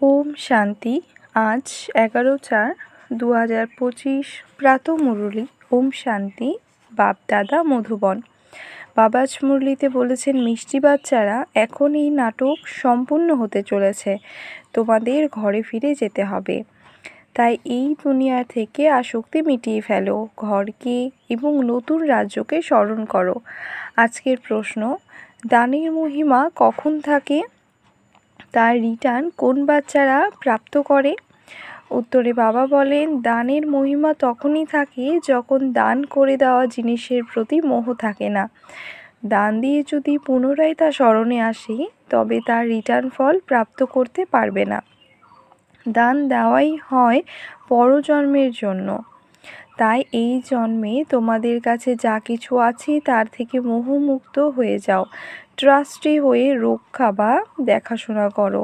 ওম শান্তি। আজ এগারো চার দু হাজার পঁচিশ প্রাত মুরলি, ওম শান্তি বাপদাদা মধুবন। বাবাজ মুরলিতে বলেছেন, মিষ্টি বাচ্চারা এখন এই নাটক সম্পূর্ণ হতে চলেছে, তোমাদের ঘরে ফিরে যেতে হবে। তাই এই দুনিয়া থেকে আসক্তি মিটিয়ে ফেলো, ঘরকে এবং নতুন রাজ্যকে স্মরণ করো। আজকের প্রশ্ন, দানের মহিমা কখন থাকে? তার রিটার্ন কোন বাচ্চারা প্রাপ্ত করে? উত্তরে বাবা বলেন, দানের মহিমা তখনই থাকে যখন দান করে দেওয়া জিনিসের প্রতি মোহ থাকে না। দান দিয়ে যদি পুনরায় তা স্মরণে আসে, তবে তার রিটার্ন ফল প্রাপ্ত করতে পারবে না। দান দেওয়াই হয় পরজন্মের জন্য। তাই এই জন্মে তোমাদের কাছে যা কিছু আছে তার থেকে মোহমুক্ত হয়ে যাও। ট্রাস্টি হয়ে রক্ষা বা দেখাশোনা করো।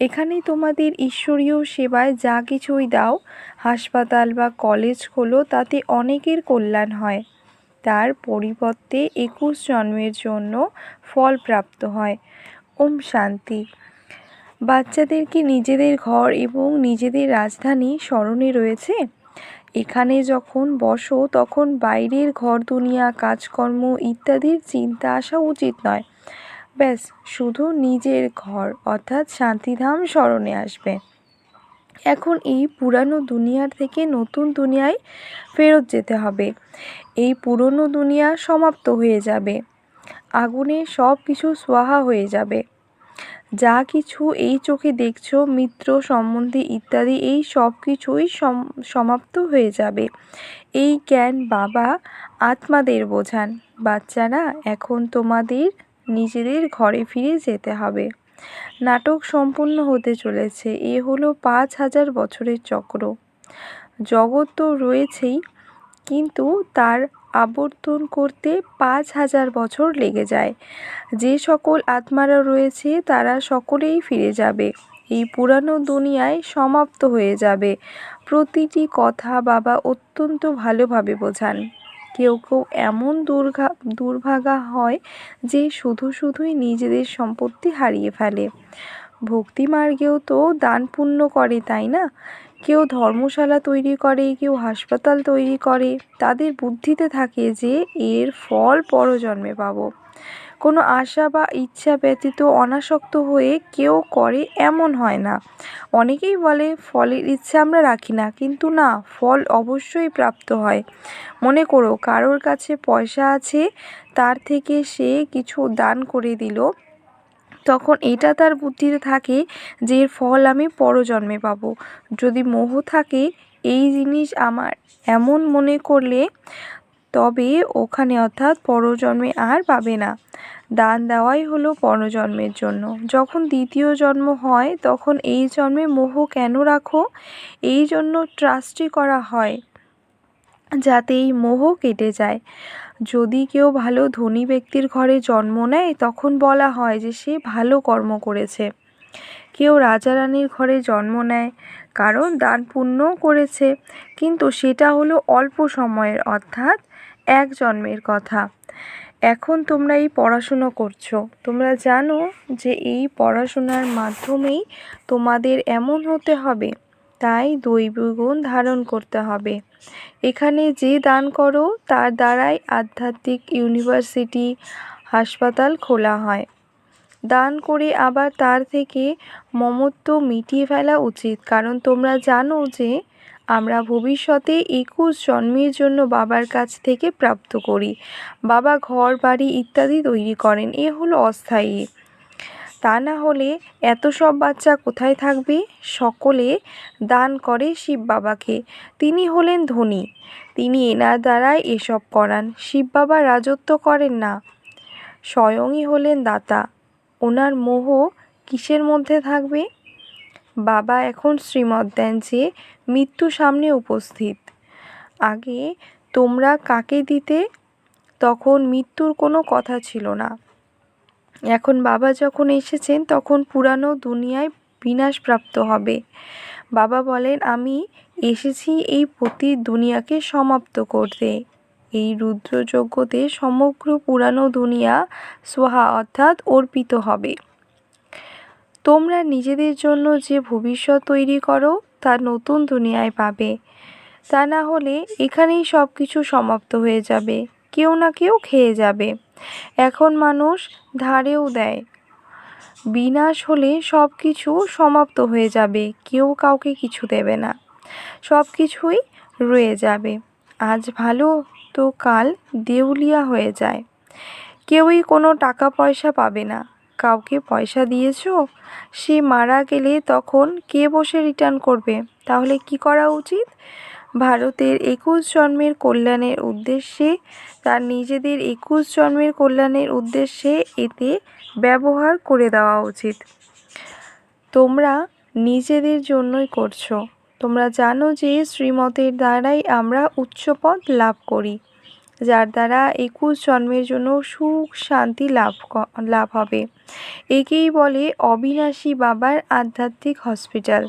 এখানে তোমাদের ঈশ্বরীয় সেবায় যা কিছুই দাও, হাসপাতাল বা কলেজ খোলো, তাতে অনেকের কল্যাণ হয়। তার পরিবর্তে একুশ জন্মের জন্য ফল প্রাপ্ত হয়। ওম শান্তি। বাচ্চাদের কি নিজেদের ঘর এবং নিজেদের রাজধানী স্মরণে রয়েছে? এখানে যখন বসো, তখন বাইরের ঘর, দুনিয়া, কাজকর্ম ইত্যাদির চিন্তা আসা উচিত নয়। ব্যাস, শুধু নিজের ঘর, অর্থাৎ শান্তিধাম স্মরণে আসবে। এখন এই পুরানো দুনিয়ার থেকে নতুন দুনিয়ায় ফেরত যেতে হবে। এই পুরনো দুনিয়া সমাপ্ত হয়ে যাবে। আগুনে সব কিছু সোয়াহা হয়ে যাবে। যা কিছু এই চোখে দেখছ, মিত্র, সম্বন্ধে ইত্যাদি, এই সব কিছুই সমাপ্ত হয়ে যাবে। এই জ্ঞান বাবা আত্মাদের বোঝান। বাচ্চারা, এখন তোমাদের নিজেদের ঘরে ফিরে যেতে হবে। নাটক সম্পূর্ণ হতে চলেছে। এ হলো পাঁচ হাজার বছরের চক্র। জগৎ তো রয়েছেই, কিন্তু তার আবর্তন করতে পাঁচ হাজার বছর লেগে যায়। যে সকল আত্মারা রয়েছে, তারা সকলেই ফিরে যাবে। এই পুরানো দুনিয়ায় সমাপ্ত হয়ে যাবে। প্রতিটি কথা বাবা অত্যন্ত ভালোভাবে বোঝান। কেউ কেউ এমন দুর্ঘা, দুর্ভাগা হয় যে শুধু শুধুই নিজেদের সম্পত্তি হারিয়ে ফেলে। ভক্তি মার্গেও তো দান পুণ্য করে, তাই না? কেউ ধর্মশালা তৈরি করে, কেউ হাসপাতাল তৈরি করে, তাদের বুদ্ধিতে থাকে যে এর ফল পরজন্মে পাবো। কোনো আশা বা ইচ্ছা ব্যতীত অনাসক্ত হয়ে কেউ করে এমন হয় না। অনেকেই বলে, ফলের ইচ্ছা আমরা রাখি না। কিন্তু না, ফল অবশ্যই প্রাপ্ত হয়। মনে করো, কারোর কাছে পয়সা আছে, তার থেকে সে কিছু দান করে দিল। তখন এটা তার বুদ্ধিতে থাকে যে এর ফল আমি পরজন্মে পাবো। যদি মোহ থাকে, এই জিনিস আমার এমন মনে করলে তবে ওখানে অর্থাৎ পরজন্মে আর পাবে না। দান দেওয়াই হলো পরজন্মের জন্য। যখন দ্বিতীয় জন্ম হয়, তখন এই জন্মে মোহ কেন রাখো? এই জন্য ট্রাস্টি করা হয়, যাতে এই মোহ কেটে যায়। যদি কেউ ভালো ধনী ব্যক্তির ঘরে জন্ম নেয়, তখন বলা হয় যে সে ভালো কর্ম করেছে। কেউ রাজা রানীর ঘরে জন্ম নেয়, কারণ দান পুণ্যও করেছে, কিন্তু সেটা হলো অল্প সময়ের, অর্থাৎ এক জন্মের কথা। এখন তোমরা এই পড়াশুনো করছ। তোমরা জানো যে এই পড়াশোনার মাধ্যমেই তোমাদের এমন হতে হবে তাই দৈব গুণ ধারণ করতে হবে। এখানে যে দান করো, তার দ্বারাই আধ্যাত্মিক ইউনিভার্সিটি হাসপাতাল খোলা হয়। দান করে আবার তার থেকে মমত্ব মিটিয়ে ফেলা উচিত। কারণ তোমরা জানো যে, আমরা ভবিষ্যতে একুশ জন্মের জন্য বাবার কাছ থেকে প্রাপ্ত করি। বাবা ঘর, বাড়ি ইত্যাদি তৈরি করেন। এ হলো অস্থায়ী তা না হলে এত সব বাচ্চা কোথায় থাকবে? সকলে দান করে শিব বাবাকে। তিনি হলেন ধনী। তিনি এনার দ্বারাই এসব করান। শিব বাবা রাজত্ব করেন না। স্বয়ংই হলেন দাতা। ওনার মোহ কিসের মধ্যে থাকবে? বাবা এখন শ্রীমত দেন যে মৃত্যু সামনে উপস্থিত। আগে তোমরা কাকে দিতে? তখন মৃত্যুর কোনো কথা ছিল না। এখন বাবা যখন এসেছেন, তখন পুরানো দুনিয়ায় বিনাশপ্রাপ্ত হবে। বাবা বলেন, আমি এসেছি এই প্রতি দুনিয়াকে সমাপ্ত করতে। এই রুদ্রযজ্ঞতে সমগ্র পুরানো দুনিয়া সোহা অর্থাৎ অর্পিত হবে। তোমরা নিজেদের জন্য যে ভবিষ্যৎ তৈরি করো, তা নতুন দুনিয়ায় পাবে। তা না হলে এখানেই সব কিছু সমাপ্ত হয়ে যাবে। কেউ না কেউ খেয়ে যাবে। এখন মানুষ ধারেও দেয়। বিনাশ হলে সব কিছু সমাপ্ত হয়ে যাবে, কেউ কাউকে কিছু দেবে না। সব কিছুই রয়ে যাবে। আজ ভালো, তো কাল দেউলিয়া হয়ে যায়। কেউই কোনো টাকা পয়সা পাবে না। কাউকে পয়সা দিয়েছ? সে মারা গেলে তখন কে বসে রিটার্ন করবে? তাহলে কি করা উচিত? ভারতের একুশ জন্মের কল্যাণের উদ্দেশ্যে তার নিজেদের একুশ জন্মের কল্যাণের উদ্দেশ্যে এতে ব্যবহার করে দেওয়া উচিত। তোমরা নিজেদের জন্যই করছ। তোমরা জানো যে শ্রীমতের দ্বারাই আমরা উচ্চপদ লাভ করি, যার দ্বারা একুশ জন্মের জন্য সুখ, শান্তি লাভ লাভ হবে। একেই বলে অবিনাশী বাবার আধ্যাত্মিক হসপিটাল।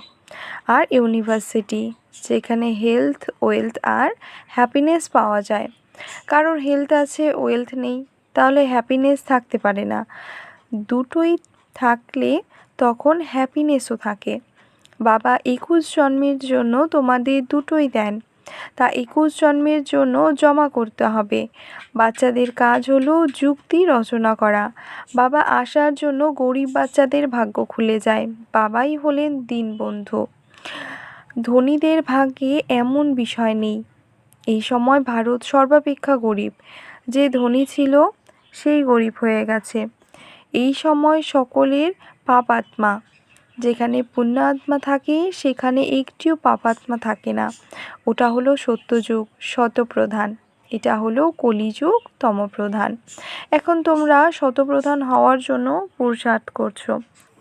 আর ইউনিভার্সিটি, যেখানে হেলথ, ওয়েলথ আর হ্যাপিনেস পাওয়া যায়। কারোর হেলথ আছে, ওয়েলথ নেই, তাহলে হ্যাপিনেস থাকতে পারে না। দুটোই থাকলে তখন হ্যাপিনেসও থাকে। বাবা একুশ জন্মের জন্য তোমাদের দুটোই দেন। তা একুশ জন্মের জন্য জমা করতে হবে। বাচ্চাদের কাজ হলো যুক্তি রচনা করা। বাবা আসার জন্য গরিব বাচ্চাদের ভাগ্য খুলে যায়। বাবাই হলেন দিনবন্ধু। ধনীদের ভাগ্যে এমন বিষয় নেই। এই সময় ভারত সর্বাপেক্ষা গরিব। যে ধনী ছিল, সেই গরিব হয়ে গেছে। এই সময় সকলের পাপাত্মা যেখানে পুণ্যাত্মা থাকে, সেখানে একটিও পাপাত্মা থাকে না। ওটা হলো সত্যযুগ, শতপ্রধান। এটা হলো কলিযুগ, তমপ্রধান। এখন তোমরা শতপ্রধান হওয়ার জন্য পুরুষার্থ করছ।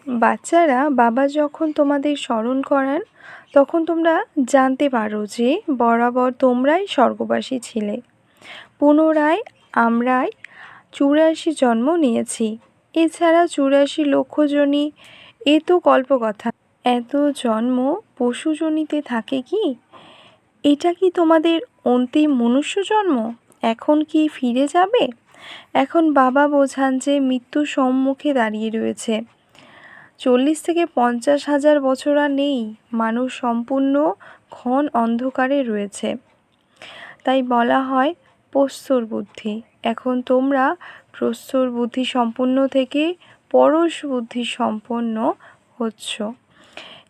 বাচ্চারা, বাবা যখন তোমাদের স্মরণ করান, তখন তোমরা জানতে পারো যে বরাবর তোমরাই স্বর্গবাসী ছিলে। পুনরায় আমরাই চুরাশি জন্ম নিয়েছি। এছাড়া চুরাশি লক্ষ জনই এ তো কল্পকথা এত জন্ম পশুজনিতে থাকে কি? এটা কি তোমাদের অন্তিম মনুষ্য জন্ম? এখন কি ফিরে যাবে? এখন বাবা বোঝান যে মৃত্যু সম্মুখে দাঁড়িয়ে রয়েছে। চল্লিশ থেকে পঞ্চাশ হাজার বছর আর নেই মানুষ সম্পূর্ণ ক্ষণ অন্ধকারে রয়েছে। তাই বলা হয় প্রস্তর বুদ্ধি। এখন তোমরা প্রস্তর বুদ্ধি সম্পূর্ণ থেকে পরশ বুদ্ধি সম্পন্ন হচ্ছ।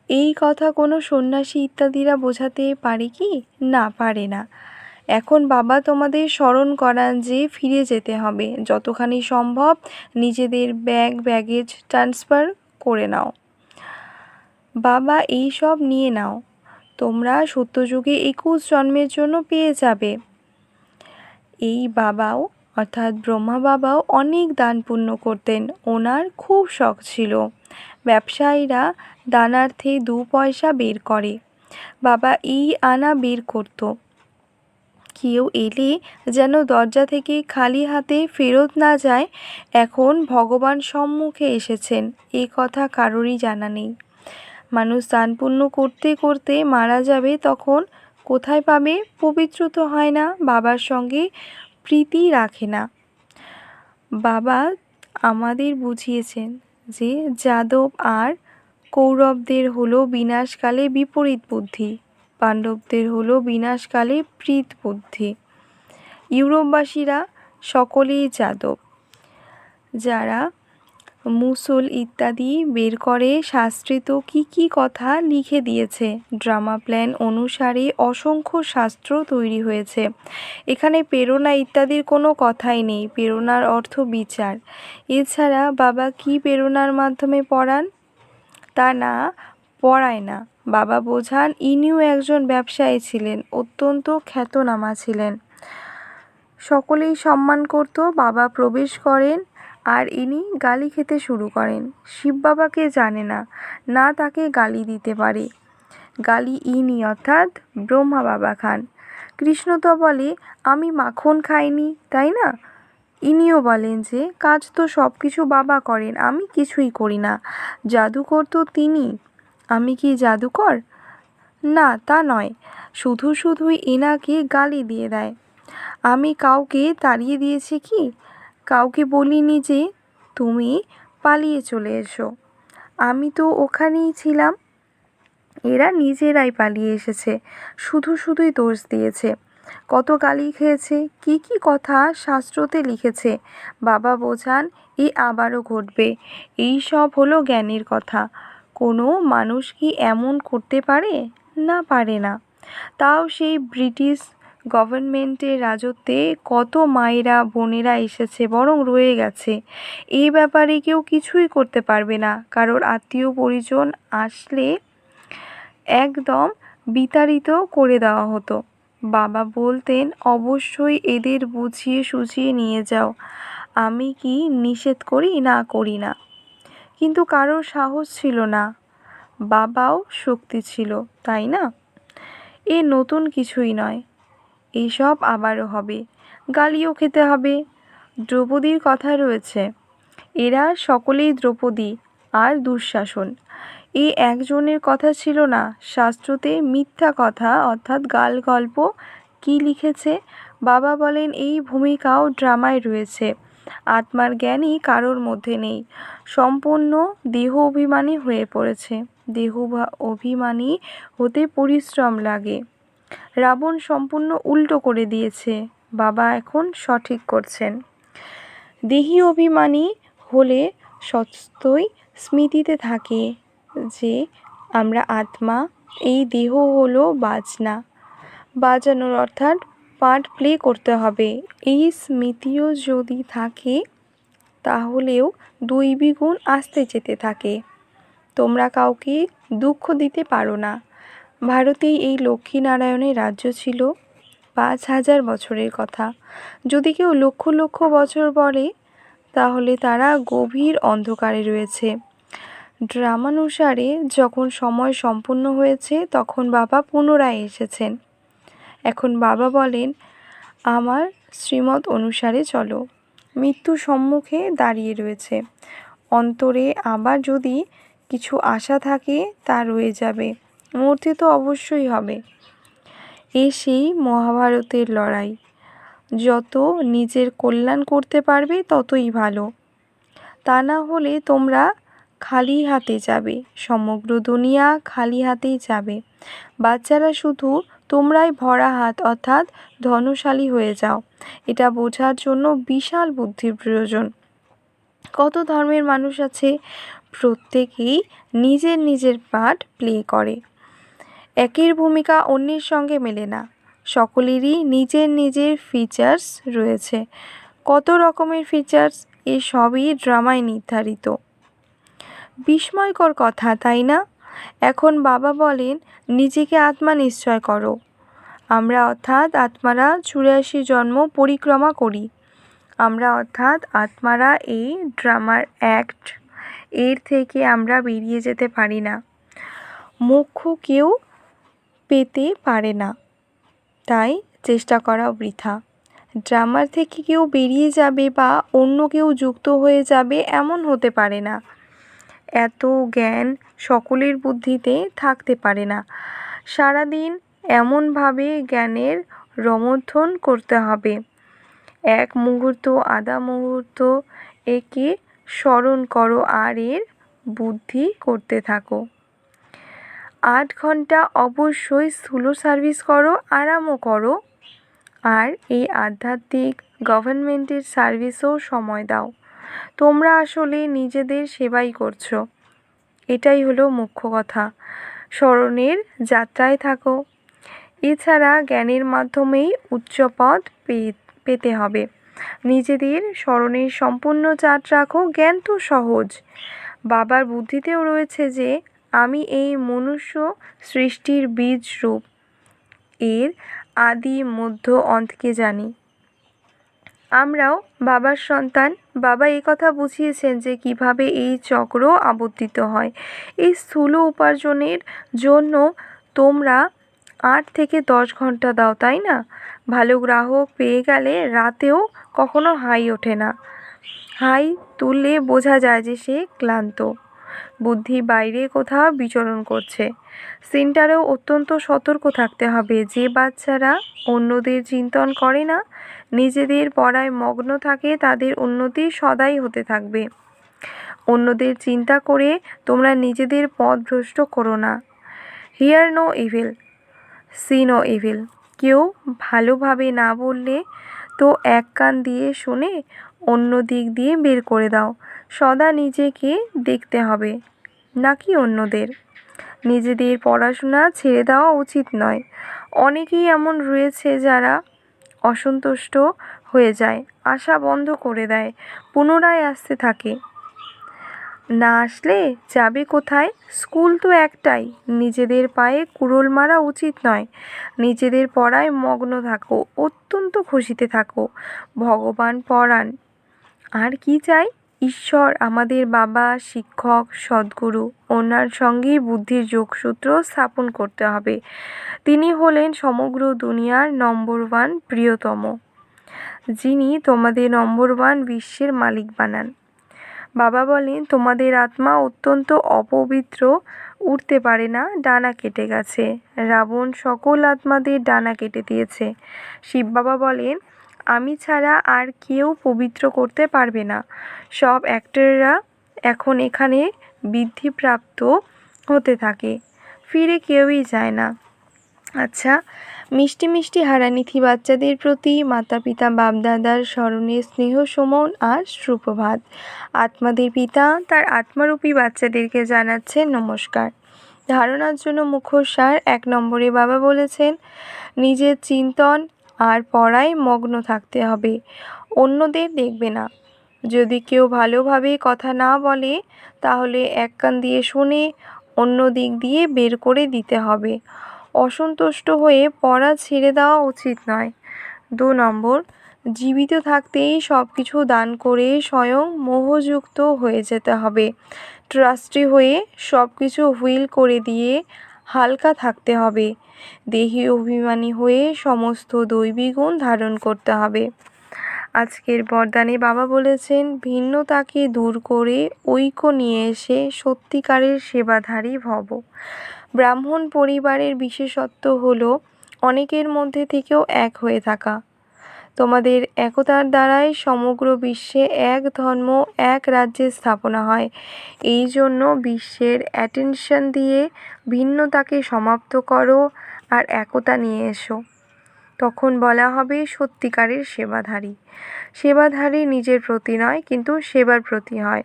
এই কথা কোনো সন্ন্যাসী ইত্যাদিরা বোঝাতে পারে কি? না, পারে না। এখন বাবা তোমাদের স্মরণ করান যে ফিরে যেতে হবে। যতখানি সম্ভব নিজেদের ব্যাগ, ব্যাগেজ ট্রান্সফার করে নাও। বাবা, এই সব নিয়ে নাও। তোমরা সত্যযুগে একুশ জন্মের জন্য পেয়ে যাবে। এই বাবাও অর্থাৎ ব্রহ্মা বাবাও অনেক দান পুণ্য করতেন। ওনার খুব শখ ছিল। ব্যবসায়ীরা দানার্থে দু পয়সা বের করে। বাবা এই আনা বের করত। কেউ এলে যেন দরজা থেকে খালি হাতে ফেরত না যায়, এখন ভগবান সম্মুখে এসেছেন। এ কথা কারোরই জানা নেই। মানুষ দান পুণ্য করতে করতে মারা যাবে তখন কোথায় পাবে? পবিত্র তো হয় না। বাবার সঙ্গে প্রীতি রাখে না। বাবা আমাদের বুঝিয়েছেন যে যাদব আর কৌরবদের হলো বিনাশকালে বিপরীত বুদ্ধি, পাণ্ডবদের হলো বিনাশকালে প্রীত বুদ্ধি। ইউরোপবাসীরা সকলেই যাদব। যারা মুসল ইত্যাদি বের করে শাস্ত্রে তো কী কী কথা লিখে দিয়েছে। ড্রামা প্ল্যান অনুসারে অসংখ্য শাস্ত্র তৈরি হয়েছে। এখানে প্রেরণা ইত্যাদির কোনো কথাই নেই, প্রেরণার অর্থ বিচার। এছাড়া বাবা কি প্রেরণার মাধ্যমে পড়ান? তা না, পড়ায় না। বাবা বোঝান, ইনিও একজন ব্যবসায়ী ছিলেন, অত্যন্ত খ্যাতনামা ছিলেন। সকলেই সম্মান করত, বাবা প্রবেশ করেন আর ইনি গালি খেতে শুরু করেন। শিব বাবাকে জানে না না তাকে গালি দিতে পারে। গালি ইনি, অর্থাৎ ব্রহ্মা বাবা খান। কৃষ্ণ তো বলে, আমি মাখন খাইনি তাই না? ইনিও বলেন যে, কাজ তো সব কিছু বাবা করেন, আমি কিছুই করি না। জাদুকর তো তিনি। আমি কি জাদুকর? না, তা নয়। শুধু শুধুই এনাকে গালি দিয়ে দেয়। আমি কাউকে তাড়িয়ে দিয়েছি কি? কাউকে বলিনি যে তুমি পালিয়ে চলে এসো। আমি তো ওখানেই ছিলাম। এরা নিজেরাই পালিয়ে এসেছে। শুধু শুধুই দোষ দিয়েছে। কত গালি খেয়েছে, কি কি কথা শাস্ত্রতে লিখেছে, বাবা বোঝান, এ আবারও ঘটবে। এই সব হলো জ্ঞানের কথা। কোনো মানুষ কি এমন করতে পারে? না পারে না। তাও সেই ব্রিটিশ গভর্নমেন্টের রাজত্বে কত মায়েরা, বোনেরা এসেছে, বরং রয়ে গেছে। এই ব্যাপারে কেউ কিছুই করতে পারবে না। কারোর আত্মীয় পরিজন আসলে একদম বিতাড়িত করে দেওয়া হতো। বাবা বলতেন, অবশ্যই এদের বুঝিয়ে সুঝিয়ে নিয়ে যাও। আমি কি নিষেধ করি, না করি না। কিন্তু কারোর সাহস ছিল না। বাবাও শক্তি ছিল, তাই না? এ নতুন কিছুই নয়। এইসব আবারও হবে। গালিও খেতে হবে। দ্রৌপদীর কথা রয়েছে। এরা সকলেই দ্রৌপদী আর দুঃশাসন। এই একজনের কথা ছিল না। শাস্ত্রতে মিথ্যা কথা অর্থাৎ গাল গল্প কি লিখেছে? বাবা বলেন, এই ভূমিকাও ড্রামায় রয়েছে। আত্মার জ্ঞানই কারোর মধ্যে নেই। সম্পূর্ণ দেহ অভিমানী হয়ে পড়েছে। দেহ অভিমানী হতে পরিশ্রম লাগে। রাবণ সম্পূর্ণ উল্টো করে দিয়েছে। বাবা এখন সঠিক করছেন। দেহি অভিমানী হলে সত্যই স্মৃতিতে থাকে যে আমরা আত্মা, এই দেহ হলো বাজনা। বাজানোর অর্থাৎ পার্ট প্লে করতে হবে। এই স্মৃতিও যদি থাকে, তাহলেও দুই বিগুণ আসতে যেতে থাকে। তোমরা কাউকে দুঃখ দিতে পারো না। ভারতেই এই লক্ষ্মীনারায়ণের রাজ্য ছিল পাঁচ হাজার বছরের কথা। যদি কেউ লক্ষ লক্ষ বছর বলে তাহলে তারা গভীর অন্ধকারে রয়েছে। ড্রামানুসারে যখন সময় সম্পূর্ণ হয়েছে, তখন বাবা পুনরায় এসেছেন। এখন বাবা বলেন, আমার শ্রীমত অনুসারে চলো। মৃত্যু সম্মুখে দাঁড়িয়ে রয়েছে। অন্তরে আবার যদি কিছু আশা থাকে, তা রয়ে যাবে। মূর্তি তো অবশ্যই হবে। এ সেই মহাভারতের লড়াই। যত নিজের কল্যাণ করতে পারবে, ততই ভালো। তা না হলে তোমরা খালি হাতে যাবে, সমগ্র দুনিয়া খালি হাতেই যাবে। বাচ্চারা শুধু তোমরাই ভরা হাত, অর্থাৎ ধনশালী হয়ে যাও। এটা বোঝার জন্য বিশাল বুদ্ধির প্রয়োজন। কত ধর্মের মানুষ আছে, প্রত্যেকেই নিজের নিজের পার্ট প্লে করে। একের ভূমিকা অন্যের সঙ্গে মেলে না। সকলেরই নিজের নিজের ফিচার্স রয়েছে। কত রকমের ফিচার্স এ সবই ড্রামায় নির্ধারিত। বিস্ময়কর কথা, তাই না? এখন বাবা বলেন, নিজেকে আত্মা নিশ্চয় করো। আমরা অর্থাৎ আত্মারা চুরাশি জন্ম পরিক্রমা করি। আমরা অর্থাৎ আত্মারা এই ড্রামার অ্যাক্ট এর থেকে আমরা বেরিয়ে যেতে পারি না। মুখ্য কেউ পেতে পারে না। তাই চেষ্টা করা বৃথা। ড্রামার থেকে কেউ বেরিয়ে যাবে বা অন্য কেউ যুক্ত হয়ে যাবে এমন হতে পারে না। এত জ্ঞান সকলের বুদ্ধিতে থাকতে পারে না। সারাদিন এমনভাবে জ্ঞানের রমধ্বন করতে হবে। এক মুহূর্ত, আধা মুহূর্ত একে স্মরণ করো আর এর বুদ্ধি করতে থাকো। আট ঘণ্টা অবশ্যই স্থূল সার্ভিস করো, আরামও করো। আর এই আধ্যাত্মিক গভর্নমেন্টের সার্ভিসেও সময় দাও। তোমরা আসলে নিজেদের সেবাই করছ। এটাই হলো মুখ্য কথা। স্মরণের যাত্রায় থাকো। এছাড়া জ্ঞানের মাধ্যমেই উচ্চপদ পেতে হবে। নিজেদের স্মরণের সম্পূর্ণ চাট রাখো। জ্ঞান তো সহজ। বাবার বুদ্ধিতেও রয়েছে যে আমি এই মনুষ্য সৃষ্টির বীজ রূপ। এর আদি মধ্য অন্তকে জানি। আমরাও বাবার সন্তান। বাবা এই কথা বুঝিয়েছেন যে কীভাবে এই চক্র আবর্তিত হয়। এই স্থূল উপার্জনের জন্য তোমরা আট থেকে দশ ঘণ্টা দাও, তাই না? ভালো গ্রাহক পেয়ে গেলে রাতেও কখনো হাই ওঠে না। হাই তুললে বোঝা যায় যে সে ক্লান্ত। বুদ্ধি বাইরে কোথাও বিচরণ করছে। সেন্টারেও অত্যন্ত সতর্ক থাকতে হবে। যে বাচ্চারা অন্যদের চিন্তন করে না, নিজেদের পড়ায় মগ্ন থাকে, তাদের উন্নতি সদাই হতে থাকবে। অন্যদের চিন্তা করে তোমরা নিজেদের পথ ভ্রষ্ট করো না। Hear no evil, see no evil. কেউ ভালোভাবে না বললে তো এক কান দিয়ে শুনে অন্য দিক দিয়ে বের করে দাও। সদা নিজেকে দেখতে হবে, নাকি অন্যদের? নিজেদের পড়াশোনা ছেড়ে দেওয়া উচিত নয়। অনেকেই এমন রয়েছে যারা অসন্তুষ্ট হয়ে যায়, আশা বন্ধ করে দেয়, পুনরায় আসতে থাকে। না আসলে যাবে কোথায়? স্কুল তো একটাই, নিজেদের পায়ে কুড়োল মারা উচিত নয়। নিজেদের পড়ায় মগ্ন থাকো, অত্যন্ত খুশিতে থাকো, ভগবান পড়ান আর কি চাই? ঈশ্বর আমাদের বাবা, শিক্ষক, সদ্গুরু ওনার সঙ্গেই বুদ্ধির যোগসূত্র স্থাপন করতে হবে। তিনি হলেন সমগ্র দুনিয়ার নম্বর ওয়ান প্রিয়তম। যিনি তোমাদের নম্বর ওয়ান বিশ্বের মালিক বানান। বাবা বলেন, তোমাদের আত্মা অত্যন্ত অপবিত্র উঠতে পারে না, ডানা কেটে গেছে। রাবণ সকল আত্মাদের ডানা কেটে দিয়েছে। শিব বাবা বলেন আমি ছাড়া আর কেউ পবিত্র করতে পারবে না। সব অ্যাক্টররা এখন এখানে বৃদ্ধিপ্রাপ্ত হতে থাকে। ফিরে কেউই যায় না। আচ্ছা মিষ্টি মিষ্টি হারানিথি বাচ্চাদের প্রতি মাতা পিতা বাপদাদার স্মরণে স্নেহ সমন আর সুপ্রভাত। আত্মাদের পিতা তার আত্মারূপী বাচ্চাদেরকে জানাচ্ছেন নমস্কার। ধারণার জন্য মুখোশার এক নম্বরে বাবা বলেছেন, নিজের চিন্তন আর পড়ায় মগ্ন থাকতে হবে। অন্যদের দেখবে না। যদি কেউ ভালোভাবে কথা না বলে, তাহলে এক কান দিয়ে শুনে অন্য দিক দিয়ে বের করে দিতে হবে। অসন্তুষ্ট হয়ে পড়া ছেড়ে দেওয়া উচিত নয়। দু নম্বর, জীবিত থাকতেই সব কিছু দান করে স্বয়ং মোহযুক্ত হয়ে যেতে হবে। ট্রাস্টি হয়ে সব কিছু হুইল করে দিয়ে হালকা থাকতে হবে। দেহি অভিমানী হয়ে সমস্ত দৈবী গুণ ধারণ করতে হবে। আজকের বরদানে বাবা বলেছেন, ভিন্নতাকে দূর করে ঐক্য নিয়ে এসে সত্যিকারের সেবাধারী ভব। ব্রাহ্মণ পরিবারের বিশেষত্ব হলো, অনেকের মধ্যে থেকেও এক হয়ে থাকা। তোমাদের একতার দ্বারাই সমগ্র বিশ্বে এক ধর্ম, এক রাজ্যের স্থাপনা হয়। এই জন্য বিশ্বের অ্যাটেনশন দিয়ে ভিন্নতাকে সমাপ্ত করো আর একতা নিয়ে এসো। তখন বলা হবে সত্যিকারের সেবাধারী। সেবাধারী নিজের প্রতি নয়, কিন্তু সেবার প্রতি হয়।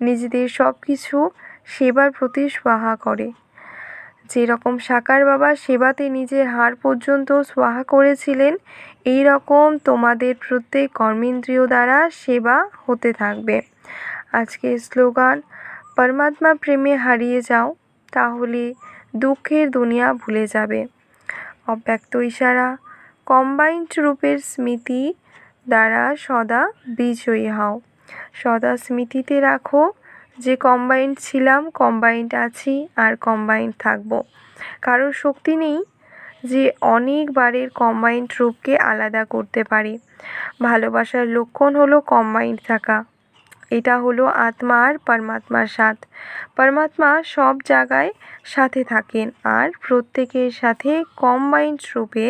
নিজেদের সব কিছু সেবার প্রতি স্বাহা করে। যেরকম সাকার বাবা সেবাতে নিজের হাড় পর্যন্ত স্বাহা করেছিলেন এই রকম তোমাদের প্রত্যেক কর্মেন্দ্রিয় দ্বারা সেবা হতে থাকবে। আজকে স্লোগান, পরমাত্মা প্রেমে হারিয়ে যাও, তাহলে দুঃখের দুনিয়া ভুলে যাবে। অব্যক্ত ইশারা, কম্বাইন্ড রূপের স্মৃতি দ্বারা সদা বিজয়ী হও। সদা স্মৃতিতে রাখো যে কম্বাইন্ড ছিলাম কম্বাইন্ড আছি আর কম্বাইন্ড থাকব। কারোর শক্তি নেই যে অনেকবারের কম্বাইন্ড রূপকে আলাদা করতে পারে। ভালোবাসার লক্ষণ হলো কম্বাইন্ড থাকা। এটা হলো আত্মা আর পরমাত্মার সাথ। পরমাত্মা সব জায়গায় সাথে থাকেন আর প্রত্যেকের সাথে কম্বাইন্ড রূপে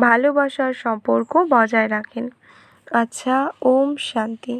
ভালোবাসার সম্পর্ক বজায় রাখেন। আচ্ছা ওম শান্তি।